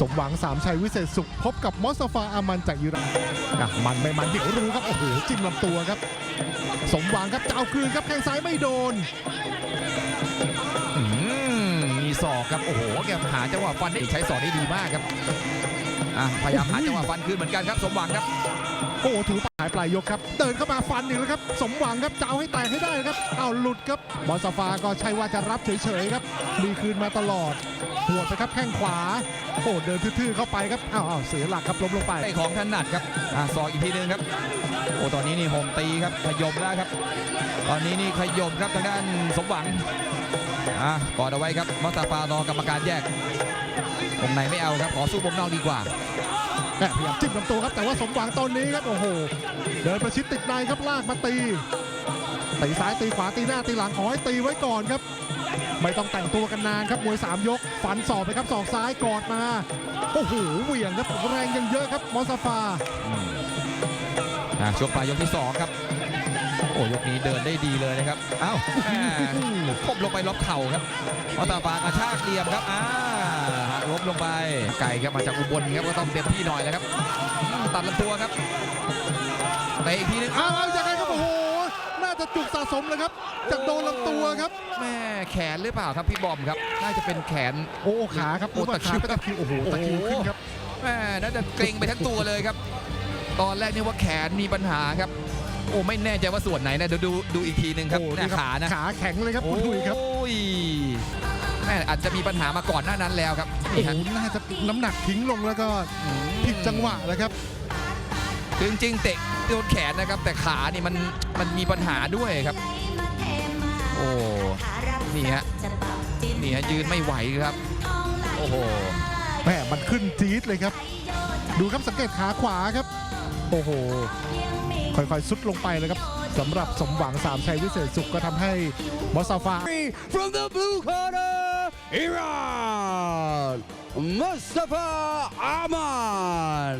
สมหวังสามชัยวิเศษสุข พบกับมอสซาฟาอามันจากอิหร่านอะมันไม่มันเดี๋ยวรู้ครับ โอ้โหจิ้มลำตัวครับ สมหวังครับจะเอาคืนครับแข้งซ้ายไม่โดนอืมมีศอกครับ โอ้โหแกหาจังหวะฟันได้ใช้ศอกได้ดีมากครับอะพยายามหาจังหวะฟันคืนเหมือนกันครับ สมหวังครับ โอ้โหถูปลายปลายยกครับ เดินเข้ามาฟันอีกแล้วครับ สมหวังครับจะเอาให้แตกให้ได้ครับ เอาหลุดครับ มอสซาฟาก็ใช่ว่าจะรับเฉยๆครับ มีคืนมาตลอด หัวดไปครับแข้งขวา โอ้เดินทื่อๆเข้าไปครับอ้าวอ้าวเสียหลักครับล้มลงไปได้ของถนัดครับอะศอกอีกทีหนึงครับโอ้ตอนนี้นี่โฮมตีครับขยมแล้วครับ ตอนนี้นี่ขยมครับทางด้านสมหวังอะกอดเอาไว้ครับมัตตาฟารอกรรมการแยกวงในไม่เอาครับขอสู้วงนอกดีกว่าแม่พยายามจิ้มลำตัวครับแต่ว่าสมหวังตอนนี้ครับโอ้โห เดินประชิดติดในครับลากมาตีตีซ้ายตีขวาตีหน้าตีหลังขอให้ตีไว้ก่อนครับ ไม่ต้องแต่งตัวกันนานครับมวยสามยกฟันศอกไปครับศอกซ้ายกอดมาโอ้โหเหวี่ยงครับแรงยังเยอะครับมอสซาฟาอะช่วงปลายยกที่สองครับโอ้ยกนี้เดินได้ดีเลยนะครับ เอ้าแหม่ก้มลงไปล็อกเข่าครับมัตตาฟากระชากเหลี่ยมครับ อ่าหักล้มลงไป ไก่ครับมาจากอุบลครับก็ต้องเต็มที่หน่อยแล้วครับอืมตัดลำตัวครับเตะอีกทีหนึงอ้าวเอายังไงครับโอ้โหน่าจะจุกสะสมเลยครับจากโดนลำตัวครับ แม่แขนหรือเปล่าครับพี่บอมครับ น่าจะเป็นแขนโอ้ขาครับโอ้โอ้ตะตะคริคิววตะคิวโอ้โหตะคิวขึ้นครับแม่น่าจะเกรงไปทั้งตัวเลยครับ ตอนแรกนี่ว่าแขนมีปัญหาครับ โอ้ไม่แน่ใจว่าส่วนไหนนะเดี๋ยวดูดูอีกทีหนึ่งครับโอ้หน้านี่ครับขานะขาแข็งเลยครับคุณดุยครับโอ้ยแม่อาจจะมีปัญหามาก่อนหน้านั้นแล้วครับโอ้นี่โหฮะน่าจะน้ำหนักทิ้งลงแล้วก็อืมผิดจังหวะแล้วครับ คือจริงๆเตะโดนแขนนะครับ แต่ขานี่มันมันมีปัญหาด้วยครับ โอ้นี่ฮะนี่ฮะยืนไม่ไหวครับ โอ้โหแม่มันขึ้นจี๊ดเลยครับ ดูครับสังเกตขาขวาครับ โอ้โหค่อยๆซุดลงไปเลยครับสำหรับสมหวังสามชัยวิเศษสุขก็ทำให้มอสซาฟา From the blue corner, Iran, Mustafa Aman.